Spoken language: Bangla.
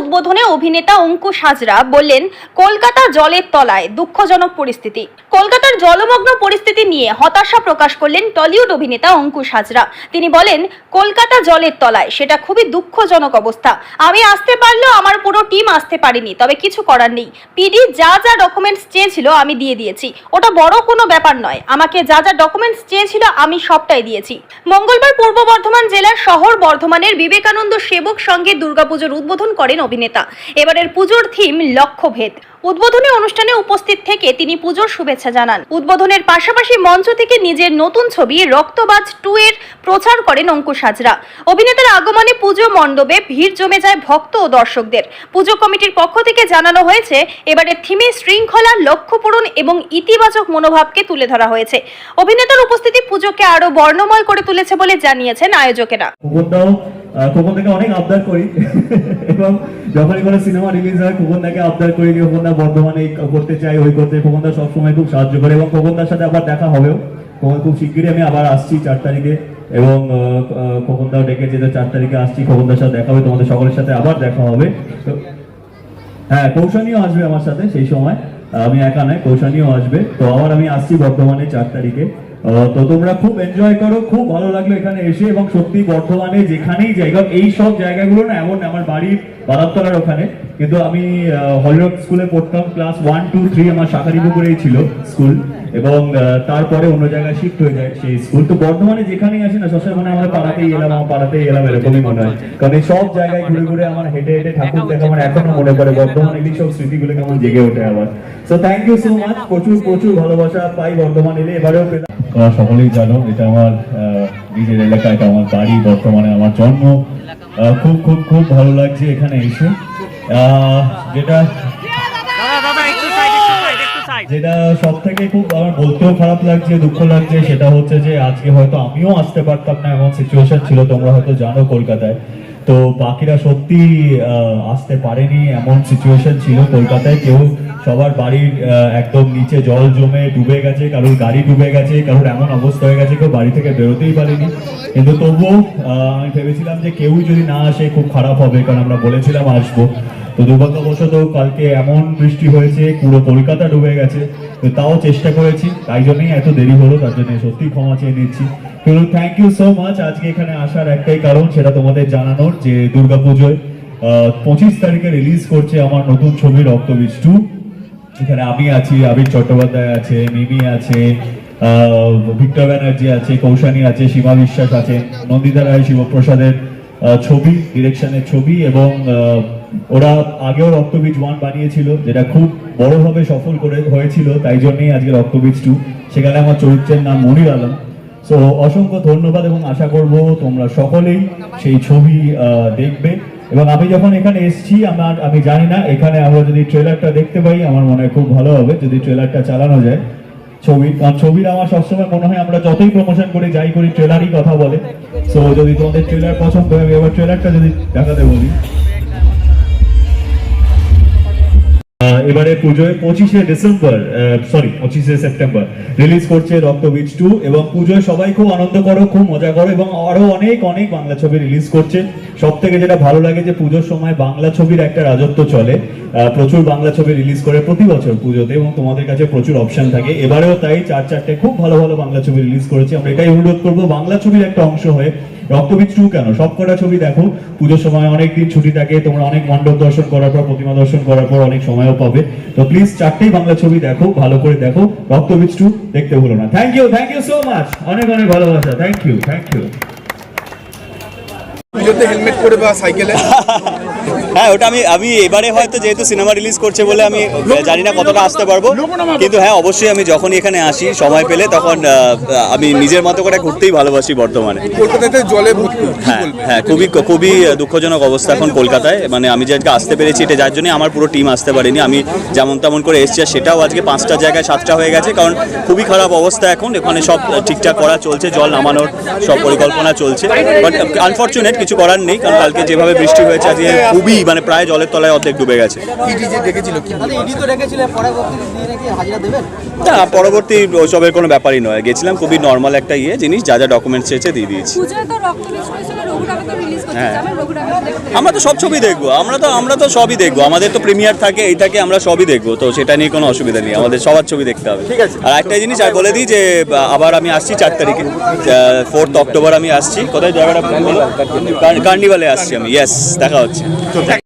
উদ্বোধনে অভিনেতা অঙ্কুশ হাজরা বললেন, কলকাতা জলের তলায় দুঃখজনক পরিস্থিতি। কলকাতার জলমগ্ন পরিস্থিতি নিয়ে হতাশা প্রকাশ করলেন টলিউড অভিনেতা অঙ্কুশ হাজরা। তিনি বলেন, কলকাতা জলের তলায় সেটা খুবই দুঃখজনক অবস্থা। আমি আসতে পারলেও আমার পুরো টিম আসতে পারিনি, তবে কিছু করার নেই। পিডি যা যা ডকুমেন্টস চেয়েছিল আমি দিয়ে দিয়েছি। ওটা বড় কোনো ব্যাপার নয়। আমাকে যা যা ডকুমেন্টস চেয়েছিল আমি সবটাই দিয়েছি। মঙ্গলবার পূর্ব বর্ধমান জেলার শহর বর্ধমানের বিবেকানন্দ সেবক সঙ্গে দুর্গাপুজোর উদ্বোধন করেন অভিনেতা। এবারের পুজোর থিম লক্ষ্যভেদ। উদ্বোধনী অনুষ্ঠানে উপস্থিত থেকে তিনি পুজোর শুভেচ্ছা জানান। উদ্বোধনের পাশাপাশি মঞ্চ থেকে নিজের নতুন ছবি রক্তবাজ টু এর প্রচার করেন অঙ্কুশ হাজরা। অভিনেতার আগমনে পুজো মণ্ডপে ভিড় জমে যায় ভক্ত ও দর্শকদের। পুজো কমিটির পক্ষ থেকে জানানো হয়েছে, এবারের থিমে শৃঙ্খলা, লক্ষ্য পূরণ এবং ইতিবাচক মনোভাবকে তুলে ধরা হয়েছে। অভিনেতার উপস্থিতি পুজোকে আরও বর্ণময় করে তুলেছে বলে জানিয়েছেন আয়োজকেরা। খোকন থেকে অনেক আবদার করি। এবং যখনই কোনো সিনেমা রিলিজ হয় খোকনদাকে আবদার করি যে খোকনদা বর্ধমানে করতে চাই ওই করতে খোকনদা সবসময় খুব সাহায্য করে এবং খোকনদার সাথে আবার দেখা হবেও। খোকন খুব শিগগিরই আমি আবার আসছি চার তারিখে এবং আহ, আহ, খোকনদাও ডেকেছে যে চার তারিখে আসছি খোকনদার সাথে দেখা হবে তোমাদের সকলের সাথে আবার দেখা হবে। তো হ্যাঁ কৌশানীও আসবে আমার সাথে সেই সময়। আমি একা নয় কৌশানীও আসবে। তো আবার আমি আসছি বর্ধমানে চার তারিখে। তো তোমরা খুব এনজয় করো, খুব ভালো লাগল এখানে এসে এবং সত্যি বর্ধমানে যেখানেই যাই কারণ এই সব জায়গাগুলো না এমন আমার বাড়ির বারাতলার ওখানে। কিন্তু আমি হলিরক স্কুলে পড়তাম ক্লাস ওয়ান টু থ্রি আমার শাখারিপুকুরেই ছিল স্কুল এবং তারপরে অন্য জায়গায় শিফট হয়ে যায় সেই স্কুল তো বর্ধমানে যেখানেই আসি না, সবসময় মানে আমার পাড়াতেই এলাম, আমার পাড়াতেই এলাম, এরকমই মনে হয়। কারণ এই সব জায়গায় ঘুরে ঘুরে আমার হেঁটে হেঁটে ঠাকুর দেখা আমার এখনও মনে পড়ে, বর্ধমানে এই সব স্মৃতিগুলো কেমন জেগে ওঠে আবার so thank you so much প্রচুর প্রচুর ভালোবাসা পাই বর্ধমান এলে। এবারেও পেলাম। তোমরা সকলেই জানো এটা আমার নিজের এলাকা এটা আমার বাড়ি বর্তমানে আমার জন্ম। খুব খুব খুব ভালো লাগছে এখানে এসে। যেটা দাদা দাদা একটু সাইড একটু সাইড একটু সাইড যেটা সব থেকে খুব আমার বলতেও খারাপ লাগছে দুঃখ লাগছে সেটা হচ্ছে যে আজকে হয়তো আমিও আসতে পারতাম না এমন সিচুয়েশন ছিল তোমরা হয়তো জানো কলকাতায়। তো বাকিরা সত্যি আহ, আসতে পারেনি এমন সিচুয়েশন ছিল কলকাতায়। কেউ সবার বাড়ির একদম নিচে জল জমে ডুবে গেছে, কারোর গাড়ি ডুবে গেছে, কারোর এমন অবস্থা হয়ে গেছে, কেউ বাড়ি থেকে বেরোতেই পারেনি। কিন্তু তবুও আমি ভেবেছিলাম যে কেউই যদি না আসে, খুব খারাপ হবে, কারণ আমরা বলেছিলাম আসব। তো দুর্ভাগ্যবশত কালকে এমন বৃষ্টি হয়েছে, পুরো কলকাতা ডুবে গেছে, তো তাও চেষ্টা করেছি, তাই জন্যই এত দেরি হলো, তার জন্য সত্যি ক্ষমা চেয়ে নিচ্ছি। তো থ্যাংক ইউ সো মাচ আজকে এখানে আসার একটাই কারণ, সেটা তোমাদের জানানোর যে দুর্গাপুজোয় পঁচিশ তারিখে রিলিজ করছে আমার নতুন ছবি রক্তবীজ টু এখানে আমি আছি, আবির চট্টোপাধ্যায় আছে, মিমি আছে ভিক্টর ব্যানার্জি আছে, কৌশানী আছে, সীমা বিশ্বাস আছে, নন্দিতা রায় শিবপ্রসাদের ছবি, ডিরেকশনের ছবি এবং ওরা আগেও রক্তবীজ ওয়ান বানিয়েছিল, যেটা খুব বড়ভাবে সফল করে, হয়েছিল, তাই জন্যই আজকে রক্তবীজ টু সেখানে আমার চরিত্রের নাম মনির আলম। সো অসংখ্য ধন্যবাদ এবং আশা করব তোমরা সকলেই সেই ছবি দেখবে। এবং আমি যখন এখানে এসেছি, আমার আমি জানি না, এখানে আমরা যদি ট্রেলারটা দেখতে পাই, আমার মনে হয় খুব ভালো হবে যদি ট্রেলারটা চালানো যায়। ছবি ছবির আমার সবসময় মনে হয় আমরা যতই প্রমোশন করি, যাই করি ট্রেলারই কথা বলে। সো যদি তোমাদের ট্রেলার পছন্দ হয় এবার ট্রেলারটা যদি দেখাতে বলি। এবারে পুজোয় পঁচিশে ডিসেম্বর সরি পঁচিশে সেপ্টেম্বর। রিলিজ করছে রক্তবীজ টু এবং পুজোয় সবাই খুব আনন্দ করো, খুব মজা করো এবং আরও অনেক অনেক বাংলা ছবি রিলিজ করছে। সব থেকে যেটা ভালো লাগে যে পুজোর সময় বাংলা ছবির একটা রাজত্ব চলে। প্রচুর বাংলা ছবি রিলিজ করে প্রতি বছর পুজোতে এবং তোমাদের কাছে প্রচুর অপশন থাকে। এবারেও তাই চার চারটে খুব ভালো ভালো বাংলা ছবি রিলিজ করেছে। আমরা এটাই অনুরোধ করব, বাংলা ছবির একটা অংশ হয়ে রক্তবীজ টু কেন? সব কটা ছবি দেখো। পুজোর সময় অনেক দিন ছুটি থাকে, তোমরা অনেক মণ্ডপ দর্শন করার পর, প্রতিমা দর্শন করার পর অনেক সময়ও পাবে। তো প্লিজ চারটেই বাংলা ছবি দেখো, ভালো করে দেখো। রক্তবীজ টু দেখতে ভুলো না। Thank you thank you so much অনেক অনেক ভালোবাসা। Thank you thank you helmet পরে বা সাইকেলে? হ্যাঁ ওটা আমি আমি এবারে হয়তো যেহেতু সিনেমা রিলিজ করছে বলে আমি জানি না কতটা আসতে পারব। কিন্তু হ্যাঁ অবশ্যই আমি যখনই এখানে আসি সময় পেলে তখন আমি নিজের মতো করে ঘুরতেই ভালোবাসি বর্তমানে। কলকাতাতে জলে হ্যাঁ হ্যাঁ খুবই খুবই দুঃখজনক অবস্থা এখন কলকাতায়। মানে আমি যে আজকে আসতে পেরেছি এটা যার জন্যই আমার পুরো টিম আসতে পারেনি। আমি যেমন তেমন করে এসেছি আর সেটাও আজকে পাঁচটা জায়গায় সাতটা হয়ে গেছে কারণ খুবই খারাপ অবস্থা এখন। এখানে সব ঠিকঠাক করা চলছে জল নামানোর সব পরিকল্পনা চলছে। বাট আনফর্চুনেট কিছু করার নেই কারণ কালকে যেভাবে বৃষ্টি হয়েছে আজকে খুবই মানে প্রায় জলের তলায় অর্ধেক ডুবে গেছে। ইডি যে ডেকেছিল কি ইডি তো রেখেছিলেন পরবর্তী দিয়ে নাকি হাজিরা দেবেন? না পরবর্তী ওসবের কোনো ব্যাপারই নয়। গেছিলাম খুবই নর্মাল একটা ইয়ে জিনিস যা যা ডকুমেন্টস চেয়েছে দিয়ে দিয়েছি। হ্যাঁ। আমরা তো সব ছবি দেখব আমরা তো আমরা তো সবই দেখব। আমাদের তো প্রিমিয়ার থাকে এই থাকে আমরা সবই দেখব তো সেটা নিয়ে কোনো অসুবিধা নেই আমাদের সবার ছবি দেখতে হবে। ঠিক আছে। আর একটা জিনিস আর বলে দিই যে আবার আমি আসছি চার তারিখে ফোর্থ অক্টোবর আমি আসছি। কোথায় জায়গাটা কার্নিভালে আসছি আমি ইয়েস দেখা হচ্ছে।